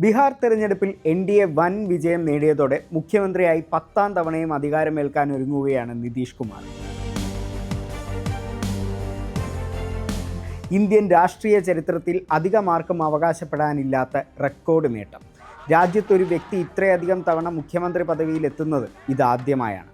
ബീഹാർ തെരഞ്ഞെടുപ്പിൽ N D A വൻ വിജയം നേടിയതോടെ മുഖ്യമന്ത്രിയായി പത്താം തവണയും അധികാരമേൽക്കാൻ ഒരുങ്ങുകയാണ് നിതീഷ് കുമാർ. ഇന്ത്യൻ രാഷ്ട്രീയ ചരിത്രത്തിൽ അധികമാർക്കും അവകാശപ്പെടാനില്ലാത്ത റെക്കോർഡ് നേട്ടം. രാജ്യത്തൊരു വ്യക്തി ഇത്രയധികം തവണ മുഖ്യമന്ത്രി പദവിയിൽ എത്തുന്നത് ഇതാദ്യമായാണ്.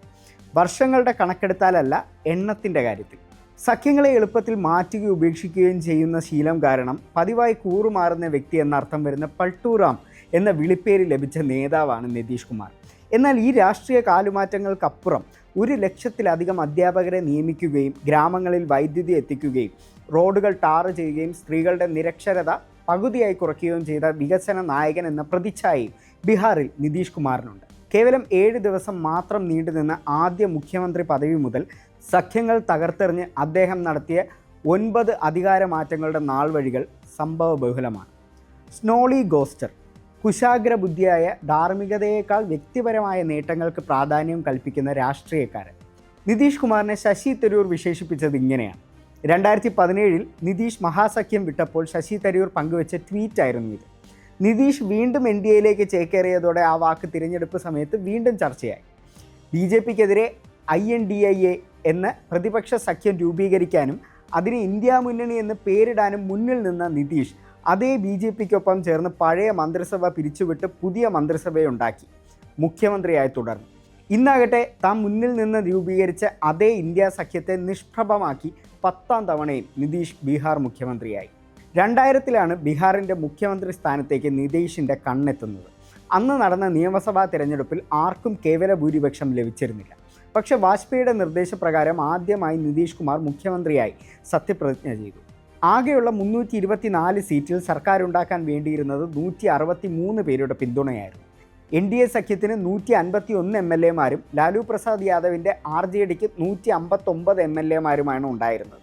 വർഷങ്ങളുടെ കണക്കെടുത്താലല്ല എണ്ണത്തിന്റെ കാര്യത്തിൽ. സഖ്യങ്ങളെ എളുപ്പത്തിൽ മാറ്റുകയും ഉപേക്ഷിക്കുകയും ചെയ്യുന്ന ശീലം കാരണം പതിവായി കൂറുമാറുന്ന വ്യക്തി എന്നർത്ഥം വരുന്ന പൾട്ടൂറാം എന്ന വിളിപ്പേര് ലഭിച്ച നേതാവാണ് നിതീഷ് കുമാർ. എന്നാൽ ഈ രാഷ്ട്രീയ കാലുമാറ്റങ്ങൾക്കപ്പുറം ഒരു ലക്ഷത്തിലധികം അധ്യാപകരെ നിയമിക്കുകയും ഗ്രാമങ്ങളിൽ വൈദ്യുതി എത്തിക്കുകയും റോഡുകൾ ടാറ് ചെയ്യുകയും സ്ത്രീകളുടെ നിരക്ഷരത പകുതിയായി കുറയ്ക്കുകയും ചെയ്ത വികസന നായകൻ എന്ന പ്രതിച്ഛായി ബീഹാറിൽ നിതീഷ് കുമാറിനുണ്ട്. കേവലം ഏഴ് ദിവസം മാത്രം നീണ്ടുനിന്ന ആദ്യ മുഖ്യമന്ത്രി പദവി മുതൽ സഖ്യങ്ങൾ തകർത്തെറിഞ്ഞ് അദ്ദേഹം നടത്തിയ ഒൻപത് അധികാരമാറ്റങ്ങളുടെ നാൾവഴികൾ സംഭവബഹുലമാണ് സ്നോളി ഗോസ്റ്റർ കുശാഗ്ര ബുദ്ധിയായ ധാർമ്മികതയേക്കാൾ വ്യക്തിപരമായ നേട്ടങ്ങൾക്ക് പ്രാധാന്യം കൽപ്പിക്കുന്ന രാഷ്ട്രീയക്കാരൻ. നിതീഷ് കുമാറിനെ ശശി തരൂർ വിശേഷിപ്പിച്ചത് ഇങ്ങനെയാണ്. രണ്ടായിരത്തി പതിനേഴിൽ നിതീഷ് മഹാസഖ്യം വിട്ടപ്പോൾ ശശി തരൂർ പങ്കുവച്ച ട്വീറ്റായിരുന്നു ഇത്. നിതീഷ് വീണ്ടും എൻ ഡി എയിലേക്ക് ചേക്കേറിയതോടെ ആ വാക്ക് തിരഞ്ഞെടുപ്പ് സമയത്ത് വീണ്ടും ചർച്ചയായി. ബി ജെ പിക്കെതിരെ I N D I A എന്ന പ്രതിപക്ഷ സഖ്യം രൂപീകരിക്കാനും അതിന് ഇന്ത്യ മുന്നണി എന്ന് പേരിടാനും മുന്നിൽ നിന്ന നിതീഷ് അതേ ബി ജെ പിക്കൊപ്പം ചേർന്ന് പഴയ മന്ത്രിസഭ പിരിച്ചുവിട്ട് പുതിയ മന്ത്രിസഭയുണ്ടാക്കി. മുഖ്യമന്ത്രിയായി തുടർന്നു. ഇന്നാകട്ടെ താൻ മുന്നിൽ നിന്ന് രൂപീകരിച്ച അതേ ഇന്ത്യ സഖ്യത്തെ നിഷ്പ്രഭമാക്കി പത്താം തവണയും നിതീഷ് ബീഹാർ മുഖ്യമന്ത്രിയായി. രണ്ടായിരത്തിലാണ് ബീഹാറിന്റെ മുഖ്യമന്ത്രി സ്ഥാനത്തേക്ക് നിതീഷിന്റെ കണ്ണെത്തുന്നത്. അന്ന് നടന്ന നിയമസഭാ തിരഞ്ഞെടുപ്പിൽ ആർക്കും കേവല ഭൂരിപക്ഷം ലഭിച്ചിരുന്നില്ല. പക്ഷേ വാജ്പേയിയുടെ നിർദ്ദേശപ്രകാരം ആദ്യമായി നിതീഷ് കുമാർ മുഖ്യമന്ത്രിയായി സത്യപ്രതിജ്ഞ ചെയ്തു. ആകെയുള്ള മുന്നൂറ്റി ഇരുപത്തിനാല് സീറ്റിൽ സർക്കാരുണ്ടാക്കാൻ വേണ്ടിയിരുന്നത് നൂറ്റി അറുപത്തി മൂന്ന് പേരുടെ പിന്തുണയായിരുന്നു. എൻ ഡി എ സഖ്യത്തിന് നൂറ്റി അൻപത്തി ഒന്ന് എം എൽ എമാരും ലാലു പ്രസാദ് യാദവിന്റെ ആർ ജെ ഡിക്ക് നൂറ്റി അമ്പത്തൊമ്പത് എം എൽ എമാരുമാണ് ഉണ്ടായിരുന്നത്.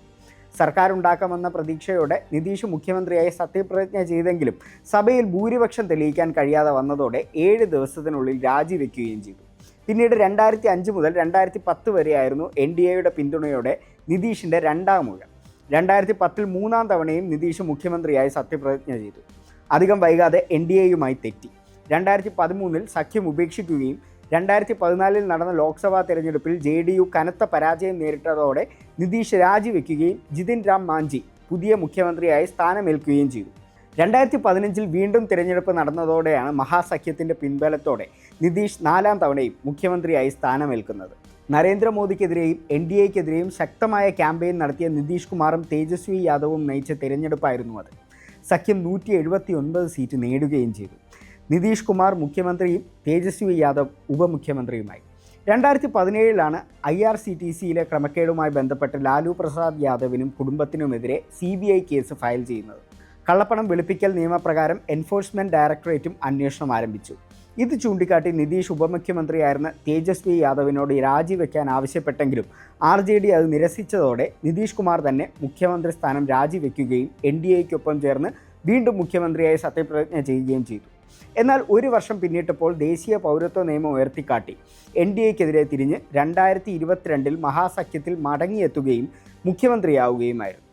സർക്കാർ ഉണ്ടാക്കാമെന്ന പ്രതീക്ഷയോടെ നിതീഷ് മുഖ്യമന്ത്രിയായി സത്യപ്രതിജ്ഞ ചെയ്തെങ്കിലും സഭയിൽ ഭൂരിപക്ഷം തെളിയിക്കാൻ കഴിയാതെ വന്നതോടെ ഏഴ് ദിവസത്തിനുള്ളിൽ രാജിവെക്കുകയും ചെയ്തു. പിന്നീട് രണ്ടായിരത്തി അഞ്ച് മുതൽ രണ്ടായിരത്തി പത്ത് വരെയായിരുന്നു എൻ ഡി എയുടെ പിന്തുണയോടെ നിതീഷിന്റെ രണ്ടാം ഊഴം. രണ്ടായിരത്തി പത്തിൽ മൂന്നാം തവണയും നിതീഷ് മുഖ്യമന്ത്രിയായി സത്യപ്രതിജ്ഞ ചെയ്തു. അധികം വൈകാതെ എൻ ഡി എയുമായി തെറ്റി. രണ്ടായിരത്തി പതിമൂന്നിൽ സഖ്യം ഉപേക്ഷിക്കുകയും രണ്ടായിരത്തി പതിനാലിൽ നടന്ന ലോക്സഭാ തെരഞ്ഞെടുപ്പിൽ ജെ ഡി യു കനത്ത പരാജയം നേരിട്ടതോടെ നിതീഷ് രാജിവെക്കുകയും ജിതിൻ രാം മാഞ്ചി പുതിയ മുഖ്യമന്ത്രിയായി സ്ഥാനമേൽക്കുകയും ചെയ്തു. രണ്ടായിരത്തി പതിനഞ്ചിൽ വീണ്ടും തിരഞ്ഞെടുപ്പ് നടന്നതോടെയാണ് മഹാസഖ്യത്തിന്റെ പിൻബലത്തോടെ നിതീഷ് നാലാം തവണയും മുഖ്യമന്ത്രിയായി സ്ഥാനമേൽക്കുന്നത്. നരേന്ദ്രമോദിക്കെതിരെയും എൻ ഡി എക്കെതിരെയും ശക്തമായ ക്യാമ്പയിൻ നടത്തിയ നിതീഷ് കുമാറും തേജസ്വി യാദവും നയിച്ച തിരഞ്ഞെടുപ്പായിരുന്നു അത്. സഖ്യം നൂറ്റി എഴുപത്തി ഒൻപത് സീറ്റ് നേടുകയും ചെയ്തു. നിതീഷ് കുമാർ മുഖ്യമന്ത്രിയും തേജസ്വി യാദവ് ഉപമുഖ്യമന്ത്രിയുമായി. രണ്ടായിരത്തി പതിനേഴിലാണ് ഐ ആർ സി ടി സിയിലെ ക്രമക്കേടുമായി ബന്ധപ്പെട്ട് ലാലു പ്രസാദ് യാദവിനും കുടുംബത്തിനുമെതിരെ C B I case file ചെയ്യുന്നത്. കള്ളപ്പണം വെളുപ്പിക്കൽ നിയമപ്രകാരം എൻഫോഴ്സ്മെന്റ് ഡയറക്ടറേറ്റും അന്വേഷണം ആരംഭിച്ചു. ഇത് ചൂണ്ടിക്കാട്ടി നിതീഷ് ഉപമുഖ്യമന്ത്രിയായിരുന്ന തേജസ്വി യാദവിനോട് രാജിവെക്കാൻ ആവശ്യപ്പെട്ടെങ്കിലും ആർ ജെ ഡി അത് നിരസിച്ചതോടെ നിതീഷ് കുമാർ തന്നെ മുഖ്യമന്ത്രി സ്ഥാനം രാജിവെക്കുകയും എൻ ഡി എക്കൊപ്പം ചേർന്ന് വീണ്ടും മുഖ്യമന്ത്രിയായി സത്യപ്രതിജ്ഞ ചെയ്യുകയും ചെയ്തു. എന്നാൽ ഒരു വർഷം പിന്നിട്ടപ്പോൾ ദേശീയ പൗരത്വ നിയമം ഉയർത്തിക്കാട്ടി. എൻ ഡി എക്കെതിരെ തിരിഞ്ഞ് രണ്ടായിരത്തി ഇരുപത്തിരണ്ടിൽ മഹാസഖ്യത്തിൽ മടങ്ങിയെത്തുകയും മുഖ്യമന്ത്രിയാവുകയുമായിരുന്നു.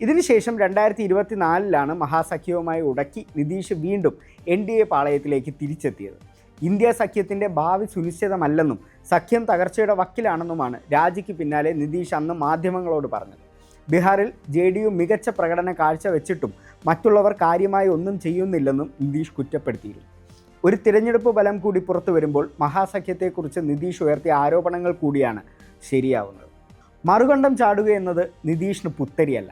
ഇതിനുശേഷം രണ്ടായിരത്തി ഇരുപത്തി നാലിലാണ് മഹാസഖ്യവുമായി ഉടക്കി നിതീഷ് വീണ്ടും എൻ ഡി എ പാളയത്തിലേക്ക് തിരിച്ചെത്തിയത്. ഇന്ത്യ സഖ്യത്തിന്റെ ഭാവി സുനിശ്ചിതമല്ലെന്നും സഖ്യം തകർച്ചയുടെ വക്കിലാണെന്നുമാണ് രാജിക്ക് പിന്നാലെ നിതീഷ് അന്ന് മാധ്യമങ്ങളോട് പറഞ്ഞത്. ബീഹാറിൽ ജെ ഡി യു മികച്ച പ്രകടനം കാഴ്ചവെച്ചിട്ടും മറ്റുള്ളവർ കാര്യമായി ഒന്നും ചെയ്യുന്നില്ലെന്നും നിതീഷ് കുറ്റപ്പെടുത്തിയിരുന്നു. ഒരു തിരഞ്ഞെടുപ്പ് ഫലം കൂടി പുറത്തു വരുമ്പോൾ മഹാസഖ്യത്തെക്കുറിച്ച് നിതീഷ് ഉയർത്തിയ ആരോപണങ്ങൾ കൂടിയാണ് ശരിയാവുന്നത്. മറുകണ്ഠം ചാടുക എന്നത് നിതീഷിന് പുത്തരിയല്ല.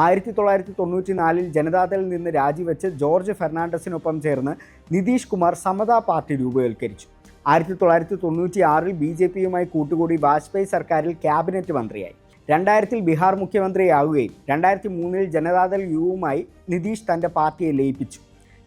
ആയിരത്തി തൊള്ളായിരത്തി തൊണ്ണൂറ്റി നാലിൽ ജനതാദളിൽ നിന്ന് രാജിവെച്ച് ജോർജ് ഫെർണാണ്ടസിനൊപ്പം ചേർന്ന് നിതീഷ് കുമാർ സമതാ പാർട്ടി രൂപവൽക്കരിച്ചു. ആയിരത്തി തൊള്ളായിരത്തി തൊണ്ണൂറ്റി ആറിൽ ബി ജെ പിയുമായി കൂട്ടുകൂടി വാജ്പേയി സർക്കാരിൽ ക്യാബിനറ്റ് മന്ത്രിയായി. രണ്ടായിരത്തിൽ ബീഹാർ മുഖ്യമന്ത്രിയാവുകയും രണ്ടായിരത്തി മൂന്നിൽ ജനതാദൾ യുവുമായി നിതീഷ് തന്റെ പാർട്ടിയെ ലയിപ്പിച്ചു.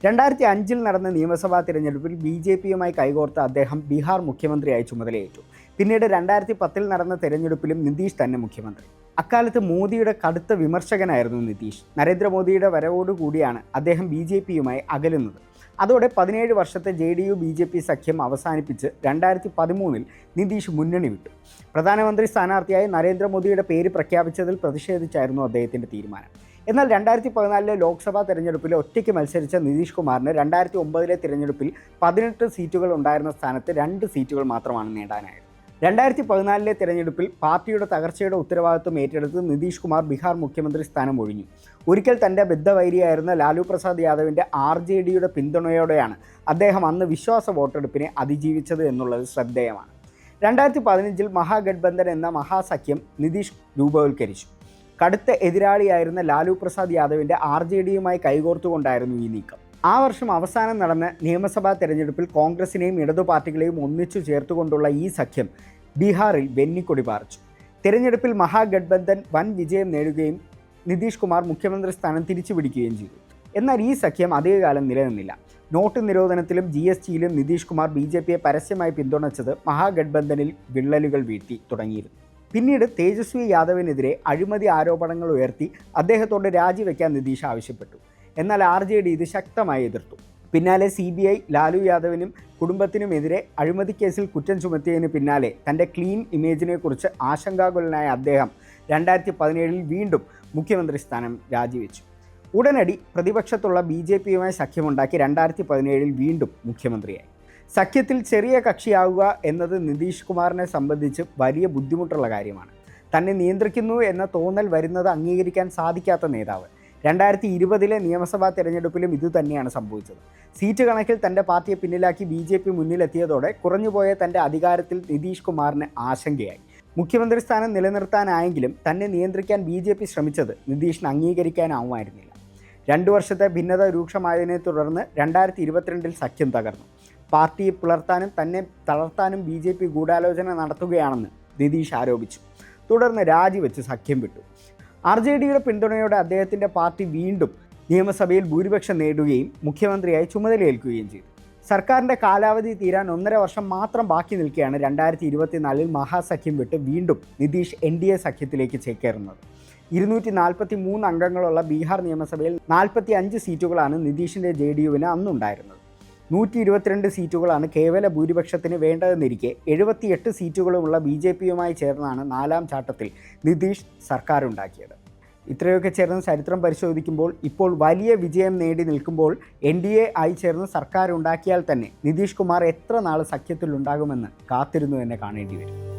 രണ്ടായിരത്തി അഞ്ചിൽ നടന്ന നിയമസഭാ തിരഞ്ഞെടുപ്പിൽ ബി ജെ പിയുമായി കൈകോർത്ത അദ്ദേഹം ബീഹാർ മുഖ്യമന്ത്രിയായി ചുമതലയേറ്റു. പിന്നീട് രണ്ടായിരത്തി പത്തിൽ നടന്ന തിരഞ്ഞെടുപ്പിലും നിതീഷ് തന്നെ മുഖ്യമന്ത്രി. അക്കാലത്ത് മോദിയുടെ കടുത്ത വിമർശകനായിരുന്നു നിതീഷ്. നരേന്ദ്രമോദിയുടെ വരവോടുകൂടിയാണ് അദ്ദേഹം ബി ജെ പിയുമായി അകലുന്നത്. അതോടെ പതിനേഴ് വർഷത്തെ J D U B J P സഖ്യം അവസാനിപ്പിച്ച് രണ്ടായിരത്തി പതിമൂന്നിൽ നിതീഷ് മുന്നണി വിട്ടു. പ്രധാനമന്ത്രി സ്ഥാനാർത്ഥിയായി നരേന്ദ്രമോദിയുടെ പേര് പ്രഖ്യാപിച്ചതിൽ പ്രതിഷേധിച്ചായിരുന്നു അദ്ദേഹത്തിന്റെ തീരുമാനം. എന്നാൽ രണ്ടായിരത്തി പതിനാലിലെ ലോക്സഭാ തെരഞ്ഞെടുപ്പിൽ ഒറ്റയ്ക്ക് മത്സരിച്ച നിതീഷ് കുമാറിന് രണ്ടായിരത്തി ഒമ്പതിലെ തിരഞ്ഞെടുപ്പിൽ പതിനെട്ട് സീറ്റുകൾ ഉണ്ടായിരുന്ന സ്ഥാനത്ത് രണ്ട് സീറ്റുകൾ മാത്രമാണ് നേടാനായത്. രണ്ടായിരത്തി പതിനാലിലെ തെരഞ്ഞെടുപ്പിൽ പാർട്ടിയുടെ തകർച്ചയുടെ ഉത്തരവാദിത്വം ഏറ്റെടുത്ത് നിതീഷ് കുമാർ ബീഹാർ മുഖ്യമന്ത്രി സ്ഥാനം ഒഴിഞ്ഞു. ഒരിക്കൽ തന്റെ ബദ്ധവൈരിയായിരുന്ന ലാലു പ്രസാദ് യാദവിന്റെ ആർ ജെ ഡിയുടെ പിന്തുണയോടെയാണ് അദ്ദേഹം അന്ന് വിശ്വാസ വോട്ടെടുപ്പിനെ അതിജീവിച്ചത് എന്നുള്ളത് ശ്രദ്ധേയമാണ്. രണ്ടായിരത്തി പതിനഞ്ചിൽ മഹാഗഡ്ബന്ധൻ എന്ന മഹാസഖ്യം നിതീഷ് രൂപവൽക്കരിച്ചു. കടുത്ത എതിരാളിയായിരുന്ന ലാലു പ്രസാദ് യാദവിന്റെ ആർ ജെ ഡിയുമായി കൈകോർത്തുകൊണ്ടായിരുന്നു ഈ നീക്കം. ആ വർഷം അവസാനം നടന്ന നിയമസഭാ തെരഞ്ഞെടുപ്പിൽ കോൺഗ്രസിനെയും ഇടതു പാർട്ടികളെയും ഒന്നിച്ചു ചേർത്തുകൊണ്ടുള്ള ഈ സഖ്യം ബീഹാറിൽ വെന്നിക്കൊടി പാറിച്ചു. തെരഞ്ഞെടുപ്പിൽ മഹാഗഡ്ബന്ധൻ വൻ വിജയം നേടുകയും നിതീഷ് കുമാർ മുഖ്യമന്ത്രി സ്ഥാനം തിരിച്ചു പിടിക്കുകയും ചെയ്തു. എന്നാൽ ഈ സഖ്യം അധികകാലം നിലനിന്നില്ല. നോട്ട് നിരോധനത്തിലും ജി എസ് ടിയിലും നിതീഷ് കുമാർ ബി ജെ പിയെ പരസ്യമായി പിന്തുണച്ചത് മഹാഗഡ്ബന്ധനിൽ വിള്ളലുകൾ വീഴ്ത്തി തുടങ്ങിയിരുന്നു. പിന്നീട് തേജസ്വി യാദവിനെതിരെ അഴിമതി ആരോപണങ്ങൾ ഉയർത്തി അദ്ദേഹത്തോട് രാജിവെക്കാൻ നിതീഷ് ആവശ്യപ്പെട്ടു. എന്നാൽ ആർ ജെ ഡി ഇത് ശക്തമായി എതിർത്തു. പിന്നാലെ സി ബി ഐ ലാലു യാദവിനും കുടുംബത്തിനുമെതിരെ അഴിമതി കേസിൽ കുറ്റം ചുമത്തിയതിന് പിന്നാലെ തന്റെ ക്ലീൻ ഇമേജിനെക്കുറിച്ച് ആശങ്കാകുലനായ അദ്ദേഹം രണ്ടായിരത്തി പതിനേഴിൽ വീണ്ടും മുഖ്യമന്ത്രി സ്ഥാനം രാജിവെച്ചു. ഉടനടി പ്രതിപക്ഷത്തുള്ള ബി ജെ പിയുമായി സഖ്യമുണ്ടാക്കി രണ്ടായിരത്തി പതിനേഴിൽ വീണ്ടും മുഖ്യമന്ത്രിയായി. സഖ്യത്തിൽ ചെറിയ കക്ഷിയാവുക എന്നത് നിതീഷ് കുമാറിനെ സംബന്ധിച്ച് വലിയ ബുദ്ധിമുട്ടുള്ള കാര്യമാണ്. തന്നെ നിയന്ത്രിക്കുന്നു എന്ന തോന്നൽ വരുന്നത് അംഗീകരിക്കാൻ സാധിക്കാത്ത നേതാവ്. രണ്ടായിരത്തി ഇരുപതിലെ നിയമസഭാ തെരഞ്ഞെടുപ്പിലും ഇതുതന്നെയാണ് സംഭവിച്ചത്. സീറ്റ് കണക്കിൽ തന്റെ പാർട്ടിയെ പിന്നിലാക്കി ബി ജെ പി മുന്നിലെത്തിയതോടെ കുറഞ്ഞുപോയ തന്റെ അധികാരത്തിൽ നിതീഷ് കുമാറിന് ആശങ്കയായി. മുഖ്യമന്ത്രി സ്ഥാനം നിലനിർത്താനായെങ്കിലും തന്നെ നിയന്ത്രിക്കാൻ ബി ജെ പി ശ്രമിച്ചത് നിതീഷിന് അംഗീകരിക്കാനാവുമായിരുന്നില്ല. രണ്ടു വർഷത്തെ ഭിന്നത രൂക്ഷമായതിനെ തുടർന്ന് രണ്ടായിരത്തി ഇരുപത്തിരണ്ടിൽ സഖ്യം തകർന്നു. പാർട്ടിയെ പുലർത്താനും തന്നെ തളർത്താനും ബി ജെ പി ഗൂഢാലോചന നടത്തുകയാണെന്ന് നിതീഷ് ആരോപിച്ചു. തുടർന്ന് രാജിവെച്ച് സഖ്യം വിട്ടു. ആർ ജെ ഡിയുടെ പിന്തുണയോടെ അദ്ദേഹത്തിന്റെ പാർട്ടി വീണ്ടും നിയമസഭയിൽ ഭൂരിപക്ഷം നേടുകയും മുഖ്യമന്ത്രിയായി ചുമതലയേൽക്കുകയും ചെയ്തു. സർക്കാരിന്റെ കാലാവധി തീരാൻ ഒന്നര വർഷം മാത്രം ബാക്കി നിൽക്കുകയാണ് രണ്ടായിരത്തി ഇരുപത്തിനാലിൽ മഹാസഖ്യം വിട്ട് വീണ്ടും നിതീഷ് എൻ ഡി എ സഖ്യത്തിലേക്ക് ചേക്കേറുന്നത്. ഇരുന്നൂറ്റി നാൽപ്പത്തി മൂന്ന് അംഗങ്ങളുള്ള ബീഹാർ നിയമസഭയിൽ നാൽപ്പത്തി അഞ്ച് സീറ്റുകളാണ് നിതീഷിന്റെ ജെ ഡി യുവിന് അന്നുണ്ടായിരുന്നത്. നൂറ്റി ഇരുപത്തിരണ്ട് സീറ്റുകളാണ് കേവല ഭൂരിപക്ഷത്തിന് വേണ്ടതെന്നിരിക്കെ എഴുപത്തിയെട്ട് സീറ്റുകളുമുള്ള ബി ജെ പിയുമായി ചേർന്നാണ് നാലാം ചാട്ടത്തിൽ നിതീഷ് സർക്കാരുണ്ടാക്കിയത്. ഇത്രയൊക്കെ ചേർന്ന് ചരിത്രം പരിശോധിക്കുമ്പോൾ ഇപ്പോൾ വലിയ വിജയം നേടി നിൽക്കുമ്പോൾ എൻ ഡി എ ആയി ചേർന്ന് സർക്കാർ ഉണ്ടാക്കിയാൽ തന്നെ നിതീഷ് കുമാർ എത്ര നാൾ സഖ്യത്തിലുണ്ടാകുമെന്ന് കാത്തിരുന്നു തന്നെ കാണേണ്ടി വരും.